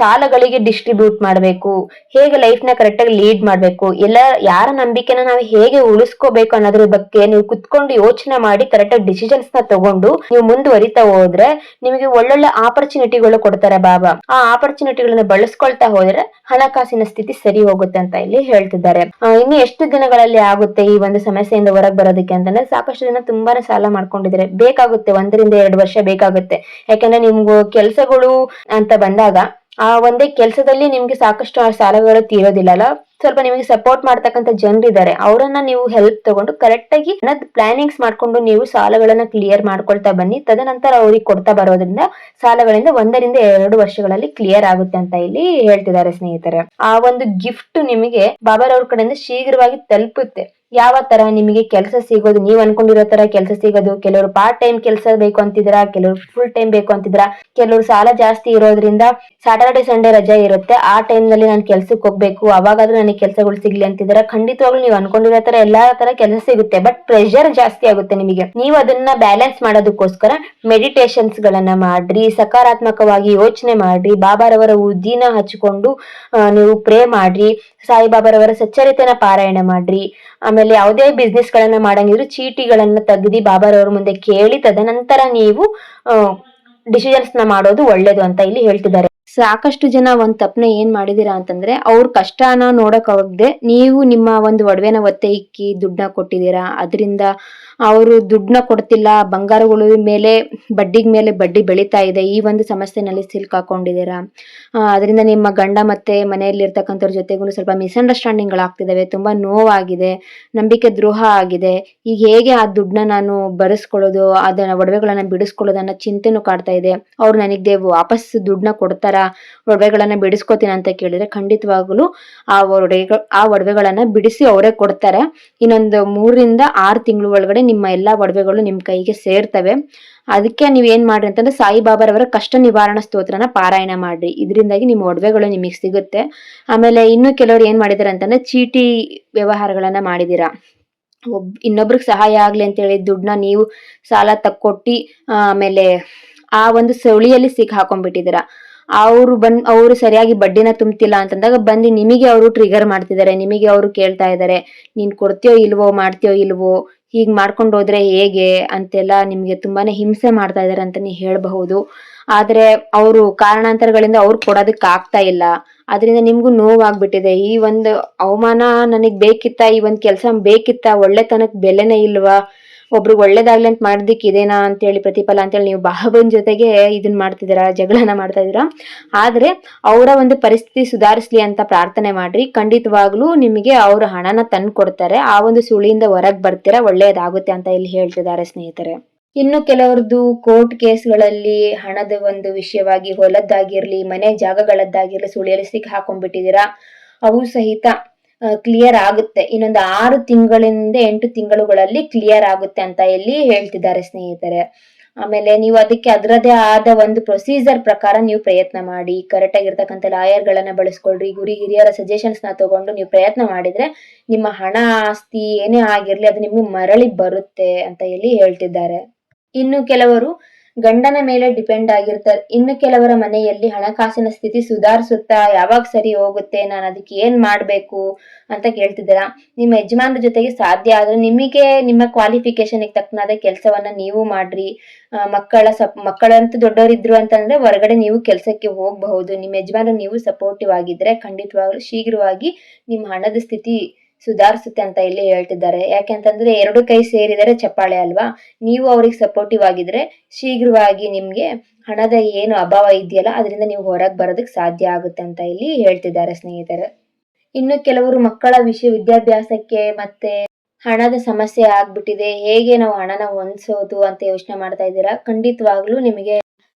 ಸಾಲಗಳಿಗೆ ಡಿಸ್ಟ್ರಿಬ್ಯೂಟ್ ಮಾಡಬೇಕು, ಹೇಗೆ ಲೈಫ್ನ ಕರೆಕ್ಟ್ ಆಗಿ ಲೀಡ್ ಮಾಡ್ಬೇಕು, ಎಲ್ಲ, ಯಾರ ನಂಬಿಕೆನ ನಾವು ಹೇಗೆ ಉಳಿಸ್ಕೋಬೇಕು ಅನ್ನೋದ್ರ ಬಗ್ಗೆ ನೀವು ಕುತ್ಕೊಂಡು ಯೋಚನೆ ಮಾಡಿ ಕರೆಕ್ಟ್ ಆಗಿ ಡಿಸಿಷನ್ಸ್ನ ತಗೊಂಡು ನೀವು ಮುಂದುವರಿತಾ ಹೋದ್ರೆ ನಿಮಗೆ ಒಳ್ಳೊಳ್ಳೆ ಆಪರ್ಚುನಿಟಿಗಳು ಕೊಡ್ತಾರೆ ಬಾಬಾ. ಆ ಆಪರ್ಚುನಿಟಿಗಳನ್ನ ಬಳಸ್ಕೊಳ್ತಾ ಹೋದ್ರೆ ಹಣಕಾಸಿನ ಸ್ಥಿತಿ ಸರಿ ಹೋಗುತ್ತೆ ಅಂತ ಇಲ್ಲಿ ಹೇಳ್ತಿದ್ದಾರೆ. ಇನ್ನು ಎಷ್ಟು ದಿನಗಳಲ್ಲಿ ಆಗುತ್ತೆ ಈ ಒಂದು ಸಮಸ್ಯೆಯಿಂದ ಹೊರಗೆ ಬರೋದಕ್ಕೆ ಅಂತಂದ್ರೆ ಸಾಕಷ್ಟು ಜನ ತುಂಬಾನೇ ಸಾಲ ಮಾಡ್ಕೊಂಡಿದ್ದಾರೆ. ಬೇಕಾಗುತ್ತೆ, ಒಂದರಿಂದ ಎರಡು ವರ್ಷ ಬೇಕಾಗುತ್ತೆ. ಯಾಕಂದ್ರೆ ನಿಮ್ಗೂ ಕೆಲ್ಸಗಳು ಅಂತ ಬಂದಾಗ ಆ ಒಂದೇ ಕೆಲಸದಲ್ಲಿ ನಿಮ್ಗೆ ಸಾಕಷ್ಟು ಸಾಲಗಳು ತೀರೋದಿಲ್ಲಲ್ಲ. ಸ್ವಲ್ಪ ನಿಮಗೆ ಸಪೋರ್ಟ್ ಮಾಡ್ತಕ್ಕಂಥ ಜನರಿದ್ದಾರೆ ಅವರನ್ನ ನೀವು ಹೆಲ್ಪ್ ತಗೊಂಡು ಕರೆಕ್ಟ್ ಆಗಿ ಪ್ಲಾನಿಂಗ್ಸ್ ಮಾಡ್ಕೊಂಡು ನೀವು ಸಾಲಗಳನ್ನ ಕ್ಲಿಯರ್ ಮಾಡ್ಕೊಳ್ತಾ ಬನ್ನಿ. ತದನಂತರ ಅವ್ರಿಗೆ ಕೊಡ್ತಾ ಬರೋದ್ರಿಂದ ಸಾಲಗಳಿಂದ ಒಂದರಿಂದ ಎರಡು ವರ್ಷಗಳಲ್ಲಿ ಕ್ಲಿಯರ್ ಆಗುತ್ತೆ ಅಂತ ಇಲ್ಲಿ ಹೇಳ್ತಿದ್ದಾರೆ ಸ್ನೇಹಿತರೆ. ಆ ಒಂದು ಗಿಫ್ಟ್ ನಿಮಗೆ ಬಾಬಾರವ್ರ ಕಡೆಯಿಂದ ಶೀಘ್ರವಾಗಿ ತಲುಪುತ್ತೆ. ಯಾವ ತರ ನಿಮಗೆ ಕೆಲಸ ಸಿಗೋದು, ನೀವ್ ಅನ್ಕೊಂಡಿರೋ ತರ ಕೆಲಸ ಸಿಗೋದು, ಕೆಲವರು ಪಾರ್ಟ್ ಟೈಮ್ ಕೆಲಸ ಬೇಕು ಅಂತಿದ್ರ ಕೆಲವರು ಫುಲ್ ಟೈಮ್ ಬೇಕು ಅಂತಿದ್ರ ಕೆಲವರು ಸಾಲ ಜಾಸ್ತಿ ಇರೋದ್ರಿಂದ ಸ್ಯಾಟರ್ಡೆ ಸಂಡೇ ರಜೆ ಇರುತ್ತೆ. ಆ ಟೈಮ್ನಲ್ಲಿ ನಾನು ಕೆಲ್ಸಕ್ಕೆ ಹೋಗ್ಬೇಕು, ಅವಾಗಾದ್ರೂ ನನಗೆ ಕೆಲಸಗಳು ಸಿಗ್ಲಿ ಅಂತಿದ್ರೆ ಖಂಡಿತವಾಗ್ಲೂ ನೀವು ಅನ್ಕೊಂಡಿರೋ ತರ ಎಲ್ಲಾ ತರ ಕೆಲಸ ಸಿಗುತ್ತೆ ಬಟ್ ಪ್ರೆಷರ್ ಜಾಸ್ತಿ ಆಗುತ್ತೆ ನಿಮಗೆ. ನೀವು ಅದನ್ನ ಬ್ಯಾಲೆನ್ಸ್ ಮಾಡೋದಕ್ಕೋಸ್ಕರ ಮೆಡಿಟೇಷನ್ಸ್ ಗಳನ್ನ ಮಾಡ್ರಿ, ಸಕಾರಾತ್ಮಕವಾಗಿ ಯೋಚನೆ ಮಾಡ್ರಿ, ಬಾಬಾರವರ ಉದ್ದಿನ ಹಚ್ಕೊಂಡು ನೀವು ಪ್ರೇ ಮಾಡ್ರಿ ಸಾಯಿಬಾಬಾರವರ ಸಚ್ಚರಿತೆನ ಪಾರಾಯಣ ಮಾಡ್ರಿ, ಆಮೇಲೆ ಯಾವುದೇ ಬಿಸ್ನೆಸ್ ಗಳನ್ನ ಮಾಡಂಗಿದ್ರು ಚೀಟಿಗಳನ್ನ ತೆಗ್ದಿ ಬಾಬಾರವರ ಮುಂದೆ ಕೇಳಿ ತದನಂತರ ನೀವು ಡಿಸಿಷನ್ಸ್ನ ಮಾಡೋದು ಒಳ್ಳೇದು ಅಂತ ಇಲ್ಲಿ ಹೇಳ್ತಿದ್ದಾರೆ. ಸಾಕಷ್ಟು ಜನ ಒಂದ್ ತಪ್ಪನ ಏನ್ ಮಾಡಿದೀರಾ ಅಂತಂದ್ರೆ, ಅವ್ರ ಕಷ್ಟನ ನೋಡಕ್ ಹೋಗದೆ ನೀವು ನಿಮ್ಮ ಒಂದು ಒಡವೆನ ಒತ್ತೆ ಇಕ್ಕಿ ದುಡ್ಡನ್ನ ಕೊಟ್ಟಿದ್ದೀರಾ. ಅದರಿಂದ ಅವರು ದುಡ್ಡನ್ನ ಕೊಡ್ತಿಲ್ಲ, ಬಂಗಾರಗಳ ಮೇಲೆ, ಬಡ್ಡಿಗೆ ಮೇಲೆ ಬಡ್ಡಿ ಬೆಳೀತಾ ಇದೆ. ಈ ಒಂದು ಸಮಸ್ಯೆನಲ್ಲಿ ಸಿಲ್ಕಾಕೊಂಡಿದ್ದೀರಾ ಅದರಿಂದ ನಿಮ್ಮ ಗಂಡ ಮತ್ತೆ ಮನೆಯಲ್ಲಿರ್ತಕ್ಕಂಥವ್ರ ಜೊತೆಗೂ ಸ್ವಲ್ಪ ಮಿಸ್ಅಂಡರ್ಸ್ಟ್ಯಾಂಡಿಂಗ್ ತುಂಬ ತುಂಬಾ ನೋವಾಗಿದೆ, ನಂಬಿಕೆ ದ್ರೋಹ ಆಗಿದೆ. ಈಗ ಹೇಗೆ ಆ ದುಡ್ಡನ್ನ ನಾನು ಬರೆಸ್ಕೊಳ್ಳೋದು, ಅದನ್ನ, ಒಡವೆಗಳನ್ನ ಬಿಡಿಸ್ಕೊಳ್ಳೋದನ್ನ ಚಿಂತೆನೂ ಕಾಡ್ತಾ ಇದೆ. ಅವ್ರು ನನಗೆ ವಾಪಸ್ ದುಡ್ಡನ್ನ ಕೊಡ್ತಾರ? ತರ ಒಡವೆಗಳನ್ನ ಬಿಡಿಸ್ಕೋತೀನಿ ಅಂತ ಕೇಳಿದ್ರೆ ಖಂಡಿತವಾಗ್ಲೂ ಆ ಒಡವೆ ಆ ಒಡವೆಗಳನ್ನ ಬಿಡಿಸಿ ಅವರೇ ಕೊಡ್ತಾರೆ. ಇನ್ನೊಂದು ಮೂರರಿಂದ ಆರು ತಿಂಗಳ ಒಳಗಡೆ ನಿಮ್ಮ ಎಲ್ಲಾ ಒಡವೆಗಳು ನಿಮ್ಮ ಕೈಗೆ ಸೇರ್ತವೆ. ಅದಕ್ಕೆ ನೀವು ಏನ್ ಮಾಡ್ರಿ ಅಂತಂದ್ರೆ ಸಾಯಿಬಾಬಾರವರ ಕಷ್ಟ ನಿವಾರಣಾ ಸ್ತೋತ್ರನ ಪಾರಾಯಣ ಮಾಡ್ರಿ. ಇದರಿಂದಾಗಿ ನಿಮ್ಮ ಒಡವೆಗಳು ನಿಮಗೆ ಸಿಗುತ್ತೆ. ಆಮೇಲೆ ಇನ್ನು ಕೆಲವರು ಏನ್ ಮಾಡಿದಾರೆ ಅಂತಂದ್ರೆ ಚೀಟಿ ವ್ಯವಹಾರಗಳನ್ನ ಮಾಡಿದೀರಾ. ಒಬ್, ಇನ್ನೊಬ್ರಿಗೆ ಸಹಾಯ ಆಗ್ಲಿ ಅಂತೇಳಿ ದುಡ್ಡನ್ನ ನೀವು ಸಾಲ ತಕ್ಕೊಟ್ಟಿ, ಆಮೇಲೆ ಆ ಒಂದು ಸುಳಿಯಲ್ಲಿ ಸಿಕ್ ಹಾಕೊಂಡ್ಬಿಟ್ಟಿದ್ದೀರಾ ಅವರು ಬಂದ್, ಅವರು ಸರಿಯಾಗಿ ಬಡ್ಡಿನ ತುಂಬ್ತಿಲ್ಲ ಅಂತಂದಾಗ ಬಂದು ನಿಮಗೆ ಅವರು ಟ್ರಿಗರ್ ಮಾಡ್ತಿದ್ದಾರೆ. ನಿಮಗೆ ಅವರು ಕೇಳ್ತಾ ಇದ್ದಾರೆ. ನೀನ್ ಕೊಡ್ತೀಯೋ ಇಲ್ವೋ, ಮಾಡ್ತೀಯೋ ಇಲ್ವೋ ಹೀಗ್ ಮಾಡ್ಕೊಂಡು ಹೋದ್ರೆ ಹೇಗೆ ಅಂತೆಲ್ಲ ನಿಮ್ಗೆ ತುಂಬಾನೇ ಹಿಂಸೆ ಮಾಡ್ತಾ ಇದಾರೆ ಅಂತಾನೆ ಹೇಳಬಹುದು. ಆದ್ರೆ ಅವರು ಕಾರಣಾಂತರಗಳಿಂದ ಅವ್ರು ಕೊಡೋದಕ್ಕೆ ಆಗ್ತಾ ಇಲ್ಲ. ಅದರಿಂದ ನಿಮ್ಗೂ ನೋವಾಗ್ಬಿಟ್ಟಿದೆ. ಈ ಒಂದು ಅವಮಾನ ನನಗ್ ಬೇಕಿತ್ತ, ಈ ಒಂದು ಕೆಲಸ ಬೇಕಿತ್ತ ಒಳ್ಳೆತನಕ್ಕೆ ಬೆಲೆನೇ ಇಲ್ವಾ ಒಬ್ರಿಗೆ ಒಳ್ಳೇದಾಗ್ಲಿ ಅಂತ ಮಾಡೋದಕ್ಕೆ ಇದೇನಾ ಅಂತೇಳಿ ಪ್ರತಿಫಲ ಅಂತೇಳಿ ನೀವು ಬಾಬನ್ ಜೊತೆಗೆ ಇದನ್ನ ಮಾಡ್ತಿದ್ದೀರಾ, ಜಗಳನ ಮಾಡ್ತಾ ಇದ್ದೀರಾ. ಆದ್ರೆ ಅವರ ಒಂದು ಪರಿಸ್ಥಿತಿ ಸುಧಾರಿಸ್ಲಿ ಅಂತ ಪ್ರಾರ್ಥನೆ ಮಾಡ್ರಿ. ಖಂಡಿತವಾಗ್ಲೂ ನಿಮಗೆ ಅವ್ರ ಹಣನ ತಂದು ಕೊಡ್ತಾರೆ. ಆ ಒಂದು ಸುಳಿಯಿಂದ ಹೊರಗೆ ಬರ್ತೀರಾ ಒಳ್ಳೆಯದಾಗುತ್ತೆ ಅಂತ ಇಲ್ಲಿ ಹೇಳ್ತಿದ್ದಾರೆ ಸ್ನೇಹಿತರೆ. ಇನ್ನು ಕೆಲವರದ್ದು ಕೋರ್ಟ್ ಕೇಸ್ಗಳಲ್ಲಿ ಹಣದ ಒಂದು ವಿಷಯವಾಗಿ ಹೊಲದ್ದಾಗಿರ್ಲಿ, ಮನೆ ಜಾಗಗಳದ್ದಾಗಿರ್ಲಿ ಸುಳಿಯಲ್ಲಿ ಸಿಕ್ಕಿ ಹಾಕೊಂಡ್ಬಿಟ್ಟಿದ್ದೀರಾ ಅವು ಸಹಿತ ಕ್ಲಿಯರ್ ಆಗುತ್ತೆ. ಇನ್ನೊಂದು ಆರು ತಿಂಗಳಿಂದ ಎಂಟು ತಿಂಗಳುಗಳಲ್ಲಿ ಕ್ಲಿಯರ್ ಆಗುತ್ತೆ ಅಂತ ಇಲ್ಲಿ ಹೇಳ್ತಿದ್ದಾರೆ ಸ್ನೇಹಿತರೆ. ಆಮೇಲೆ ನೀವು ಅದಕ್ಕೆ ಅದರದೇ ಆದ ಒಂದು ಪ್ರೊಸೀಜರ್ ಪ್ರಕಾರ ನೀವು ಪ್ರಯತ್ನ ಮಾಡಿ. ಕರೆಕ್ಟ್ ಆಗಿರ್ತಕ್ಕಂಥ ಲಾಯರ್ ಗಳನ್ನ ಬಳಸ್ಕೊಳ್ರಿ. ಗುರಿ ಹಿರಿಯರ ಸಜೆಷನ್ಸ್ನ ತಗೊಂಡು ನೀವು ಪ್ರಯತ್ನ ಮಾಡಿದ್ರೆ ನಿಮ್ಮ ಹಣ ಆಸ್ತಿ ಏನೇ ಆಗಿರ್ಲಿ ಅದು ನಿಮ್ಗೆ ಮರಳಿ ಬರುತ್ತೆ ಅಂತ ಇಲ್ಲಿ ಹೇಳ್ತಿದ್ದಾರೆ. ಇನ್ನು ಕೆಲವರು ಗಂಡನ ಮೇಲೆ ಡಿಪೆಂಡ್ ಆಗಿರ್ತಾರೆ ಇನ್ನು ಕೆಲವರ ಮನೆಯಲ್ಲಿ ಹಣಕಾಸಿನ ಸ್ಥಿತಿ ಸುಧಾರಿಸುತ್ತಾ ಯಾವಾಗ ಸರಿ ಹೋಗುತ್ತೆ, ನಾನು ಅದಕ್ಕೆ ಏನ್ ಮಾಡ್ಬೇಕು ಅಂತ ಕೇಳ್ತಿದ್ದೀರಾ ನಿಮ್ಮ ಯಜಮಾನ್ರ ಜೊತೆಗೆ ಸಾಧ್ಯ ಆದ್ರೆ ನಿಮಗೆ ನಿಮ್ಮ ಕ್ವಾಲಿಫಿಕೇಶನ್ ತಕ್ಕನಾದ ಕೆಲಸವನ್ನ ನೀವು ಮಾಡ್ರಿ. ಮಕ್ಕಳ ಸಪ್, ಮಕ್ಕಳಂತೂ ದೊಡ್ಡವರಿದ್ರು ಅಂತಂದ್ರೆ ಹೊರಗಡೆ ನೀವು ಕೆಲಸಕ್ಕೆ ಹೋಗಬಹುದು. ನಿಮ್ಮ ಯಜಮಾನ್ರು ನೀವು ಸಪೋರ್ಟಿವ್ ಆಗಿದ್ರೆ ಖಂಡಿತವಾಗ್ಲೂ ಶೀಘ್ರವಾಗಿ ನಿಮ್ಮ ಹಣದ ಸ್ಥಿತಿ ಸುಧಾರಿಸುತ್ತೆ ಅಂತ ಇಲ್ಲಿ ಹೇಳ್ತಿದ್ದಾರೆ. ಯಾಕೆಂತಂದ್ರೆ ಎರಡು ಕೈ ಸೇರಿದರೆ ಚಪ್ಪಾಳೆ ಅಲ್ವಾ? ನೀವು ಅವ್ರಿಗೆ ಸಪೋರ್ಟಿವ್ ಆಗಿದ್ರೆ ಶೀಘ್ರವಾಗಿ ನಿಮ್ಗೆ ಹಣದ ಏನು ಅಭಾವ ಇದೆಯಲ್ಲ, ಅದರಿಂದ ನೀವು ಹೊರಗೆ ಬರೋದಕ್ಕೆ ಸಾಧ್ಯ ಆಗುತ್ತೆ ಅಂತ ಇಲ್ಲಿ ಹೇಳ್ತಿದ್ದಾರೆ ಸ್ನೇಹಿತರೆ. ಇನ್ನು ಕೆಲವರು ಮಕ್ಕಳ ವಿಷಯ, ವಿದ್ಯಾಭ್ಯಾಸಕ್ಕೆ ಮತ್ತೆ ಹಣದ ಸಮಸ್ಯೆ ಆಗ್ಬಿಟ್ಟಿದೆ. ಹೇಗೆ ನಾವು ಹಣನ ಹೊಂದಿಸೋದು ಅಂತ ಯೋಚನೆ ಮಾಡ್ತಾ ಇದ್ದೀರಾ? ಖಂಡಿತವಾಗ್ಲೂ ನಿಮಗೆ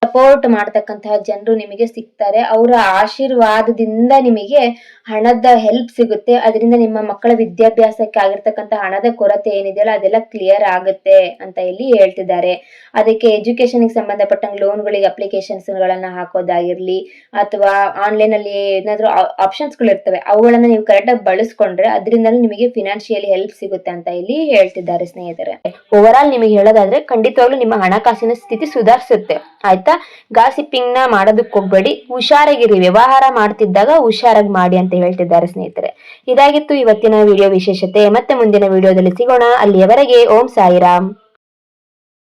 ಸಪೋರ್ಟ್ ಮಾಡ್ತಕ್ಕಂತಹ ಜನರು ನಿಮಗೆ ಸಿಗ್ತಾರೆ. ಅವರ ಆಶೀರ್ವಾದದಿಂದ ನಿಮಗೆ ಹಣದ ಹೆಲ್ಪ್ ಸಿಗುತ್ತೆ. ಅದರಿಂದ ನಿಮ್ಮ ಮಕ್ಕಳ ವಿದ್ಯಾಭ್ಯಾಸಕ್ಕೆ ಆಗಿರ್ತಕ್ಕಂಥ ಹಣದ ಕೊರತೆ ಏನಿದೆಯಲ್ಲ, ಅದೆಲ್ಲ ಕ್ಲಿಯರ್ ಆಗುತ್ತೆ ಅಂತ ಇಲ್ಲಿ ಹೇಳ್ತಿದ್ದಾರೆ. ಅದಕ್ಕೆ ಎಜುಕೇಶನ್ಗೆ ಸಂಬಂಧಪಟ್ಟಂಗೆ ಲೋನ್ಗಳಿಗೆ ಅಪ್ಲಿಕೇಶನ್ಸ್ ಗಳನ್ನ ಹಾಕೋದಾಗಿರ್ಲಿ, ಅಥವಾ ಆನ್ಲೈನ್ ಅಲ್ಲಿ ಏನಾದ್ರು ಆಪ್ಷನ್ಸ್ಗಳು ಇರ್ತವೆ, ಅವುಗಳನ್ನ ನೀವು ಕರೆಕ್ಟ್ ಆಗಿ ಬಳಸ್ಕೊಂಡ್ರೆ ಅದರಿಂದಲೂ ನಿಮಗೆ ಫಿನಾನ್ಷಿಯಲಿ ಹೆಲ್ಪ್ ಸಿಗುತ್ತೆ ಅಂತ ಇಲ್ಲಿ ಹೇಳ್ತಿದ್ದಾರೆ ಸ್ನೇಹಿತರೆ. ಓವರ್ ಆಲ್ ನಿಮಗೆ ಹೇಳೋದಾದ್ರೆ, ಖಂಡಿತವಾಗ್ಲೂ ನಿಮ್ಮ ಹಣಕಾಸಿನ ಸ್ಥಿತಿ ಸುಧಾರಿಸುತ್ತೆ. ಆಯ್ತಾ? ಗಾಸಿಪಿಂಗ್ನ ಮಾಡೋದಕ್ಕೆ ಹೋಗ್ಬೇಡಿ. ಹುಷಾರಾಗಿರಿ. ವ್ಯವಹಾರ ಮಾಡ್ತಿದ್ದಾಗ ಹುಷಾರಾಗಿ ಮಾಡಿ ಅಂತ ಹೇಳ್ತಿದ್ದಾರೆ ಸ್ನೇಹಿತರೆ. ಇದಾಗಿತ್ತು ಇವತ್ತಿನ ವಿಡಿಯೋ ವಿಶೇಷತೆ. ಮತ್ತೆ ಮುಂದಿನ ವಿಡಿಯೋದಲ್ಲಿ ಸಿಗೋಣ. ಅಲ್ಲಿಯವರೆಗೆ ಓಂ ಸಾಯಿರಾಮ್.